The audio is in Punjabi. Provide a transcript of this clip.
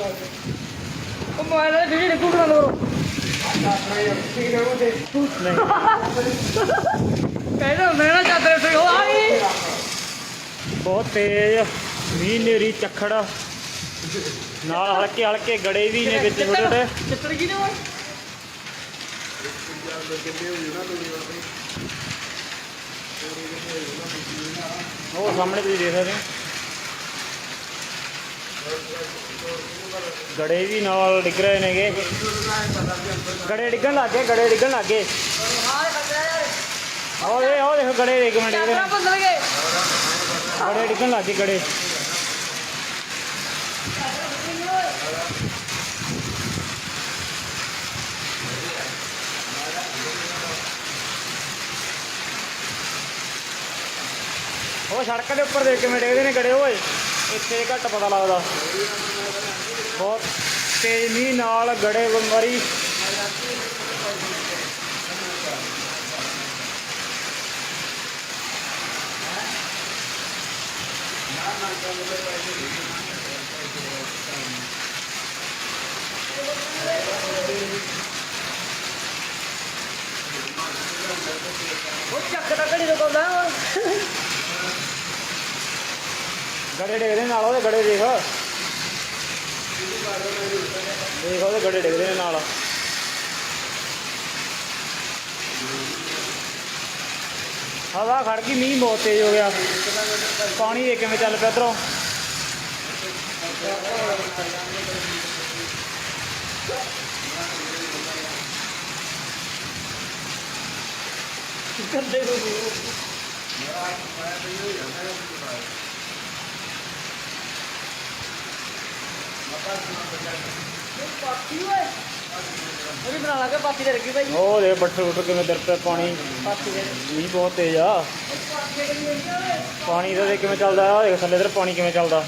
ਉਹ ਕਹਿੰਦਾ ਨਾ ਚਾਦਰ ਤੇ। ਆਈ। ਬਹੁਤ ਤੇਜ਼। ਮੀਂਹ ਨੇਰੀ ਝੱਖੜ ਨਾਲ ਹਲਕੇ ਹਲਕੇ ਗੜੇ ਵੀ ਨੇ ਵਿੱਚ ਛੋਟੇ ਛੋਟੇ ਚਿੱਤਰ ਕੀ ਨੇ ਓਏ ਉਹ ਸਾਹਮਣੇ ਤੁਸੀਂ ਦੇਖ ਸਕਦੇ ਹੋ। ਗੜੇ ਵੀ ਨਾਲ ਡਿੱਗ ਰਹੇ ਨੇਗੇ। ਗੜੇ ਡਿੱਗਣ ਲੱਗ ਗੜੇ ਡਿੱਗਣ ਲੱਗ ਉਹ ਦੇ ਉਹ ਦੇਖੋ ਗੜੇ ਇੱਕ ਮਿੰਟ ਇਹਦੇ ਬਦਲ ਗਏ। ਗੜੇ ਡਿੱਗਣ ਲੱਗ ਗੜੇ। ਉਹ ਸੜਕ ਦੇ ਉੱਪਰ ਦੇਖ ਕਿਵੇਂ ਡਿੱਗਦੇ ਨੇ ਗੜੇ ਓਏ। ਇੱਥੇ ਘੱਟ ਪਤਾ ਲੱਗਦਾ। ਬਹੁਤ ਤੇਜ਼ ਮੀਂਹ ਨਾਲ ਗੜੇ ਬਿਮਾਰੀ। ਉਹ ਚੱਕ ਦਾ ਘੜੀ ਰੁਕਉਂਦਾ ਗੜੇ ਡਿੱਗਦੇ ਨਾਲ ਉਹਦੇ ਗੜੇ ਦੇਖ। ਦੇਖ ਉਹਦੇ ਗੜੇ ਡਿੱਗਦੇ ਨੇ ਨਾਲ। ਹਵਾ ਖੜ ਗਈ, ਮੀਂਹ ਬਹੁਤ ਤੇਜ਼ ਹੋ ਗਿਆ। ਪਾਣੀ ਦੇ ਕਿਵੇਂ ਚੱਲ ਪਿਆ ਇੱਧਰੋਂ। ਗੰਦੇ ਨੂੰ ਪਾਤੀ ਓਏ ਉਹ ਵੀ ਬਣਾ ਲਾਂਗੇ ਪਾਤੀ ਤੇ ਲੱਗੀ ਭਾਈ ਉਹ ਦੇ ਬੱਠੇ ਉੱਠ ਕਿਵੇਂ ਦਰ ਪਿਆ ਪਾਣੀ? ਪਾਤੀ ਦੇ ਮੀਂਹ ਬਹੁਤ ਤੇਜ਼ ਆ। ਪਾਣੀ ਦਾ ਦੇਖ ਕਿਵੇਂ ਚੱਲਦਾ ਆ, ਦੇਖ ਥੱਲੇ ਇਧਰ ਪਾਣੀ ਕਿਵੇਂ ਚੱਲਦਾ।